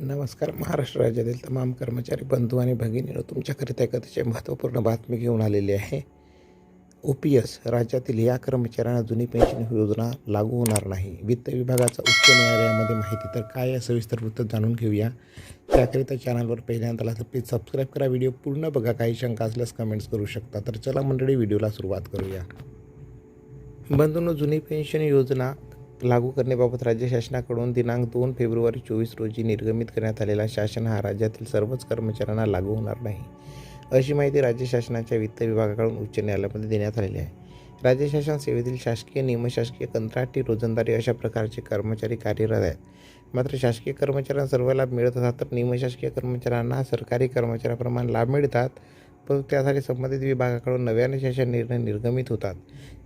नमस्कार. महाराष्ट्र राज्यातील तमाम कर्मचारी बंधू आणि भगिनीनं तुमच्याकरिता एक अतिशय महत्त्वपूर्ण बातमी घेऊन आलेली आहे. ओ पी एस राज्यातील या कर्मचाऱ्यांना जुनी पेन्शन योजना लागू होणार नाही. वित्त विभागाचा उच्च न्यायालयामध्ये माहिती. तर काय आहे सविस्तर वृत्त जाणून घेऊया. त्याकरिता चॅनलवर पहिल्यांदा तर प्लीज सबस्क्राईब करा. व्हिडिओ पूर्ण बघा. काही शंका असल्यास कमेंट्स करू शकता. तर चला मंडळी व्हिडिओला सुरुवात करूया. बंधूंनो जुनी पेन्शन योजना लागू करण्याबाबत राज्य शासनाकडून दिनांक दोन फेब्रुवारी चोवीस रोजी निर्गमित करण्यात आलेला शासन हा राज्यातील सर्वच कर्मचाऱ्यांना लागू होणार नाही अशी माहिती राज्य शासनाच्या वित्त विभागाकडून उच्च न्यायालयामध्ये देण्यात आलेली आहे. राज्य शासन सेवेतील शासकीय निमशासकीय कंत्राटी रोजंदारी अशा प्रकारचे कर्मचारी कार्यरत आहेत. मात्र शासकीय कर्मचाऱ्यांना सर्व लाभ मिळत असतात तर निमशासकीय कर्मचाऱ्यांना सरकारी कर्मचाऱ्याप्रमाणे लाभ मिळतात. परंतु त्यासाठी संबंधित विभागाकडून नव्याने शासन निर्णय निर्गमित होतात.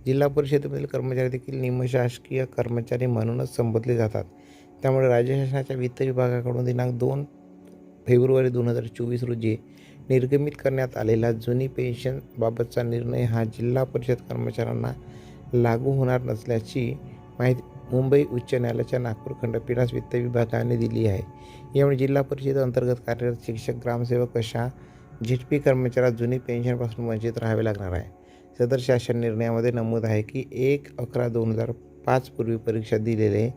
जिल्हा परिषदेमधील कर्मचारी देखील निमशासकीय कर्मचारी म्हणूनच संबोधले जातात. त्यामुळे राज्य शासनाच्या वित्त विभागाकडून दिनांक दोन फेब्रुवारी दोन हजार चोवीस रोजी निर्गमित करण्यात आलेला जुनी पेन्शनबाबतचा निर्णय हा जिल्हा परिषद कर्मचाऱ्यांना लागू होणार नसल्याची माहिती मुंबई उच्च न्यायालयाच्या नागपूर खंडपीठास वित्त विभागाने दिली आहे. यामुळे जिल्हा परिषद अंतर्गत कार्यरत शिक्षक ग्रामसेवक अशा झिटपी कर्मचाऱ्यास जुनी पेन्शनपासून वंचित राहावे लागणार आहे. सदर शासन निर्णयामध्ये नमूद आहे की एक अकरा दोन हजार पाच पूर्वी परीक्षा दिलेले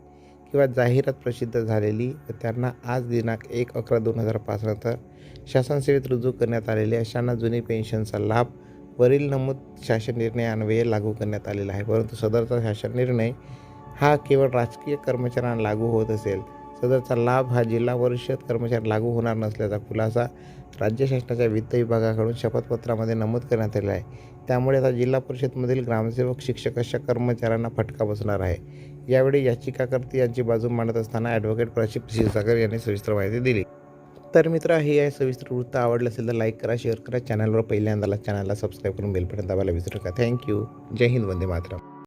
किंवा जाहिरात प्रसिद्ध झालेली व त्यांना आज दिनांक एक अकरा दोन हजार पाचनंतर नंतर शासनसेवेत रुजू करण्यात आलेले अशांना जुनी पेन्शनचा लाभ वरील नमूद शासन निर्णयान्वये लागू करण्यात आलेला आहे. परंतु सदरचा शासन निर्णय हा केवळ राजकीय कर्मचाऱ्यांना लागू होत असेल. सदरचा लाभ हा जिल्हा परिषद कर्मचारी लागू होणार नसल्याचा खुलासा राज्य शासनाच्या वित्त विभागाकडून शपथपत्रामध्ये नमूद करण्यात आलेला आहे. त्यामुळे आता जिल्हा परिषदमधील ग्रामसेवक शिक्षक अशा कर्मचाऱ्यांना फटका बसणार आहे. यावेळी याचिकाकर्ते यांची बाजू मांडत असताना ॲडव्होकेट प्रशिप क्षीरसागर यांनी सविस्तर माहिती दिली. तर मित्र हे आहे सविस्तर वृत्त. आवडलं असेल तर लाईक करा शेअर करा. चॅनलवर पहिल्यांदाला चॅनलला सबस्क्राईब करून बेल बटन दाबायला विसरू नका. Thank you Jai Hind Vande Mataram.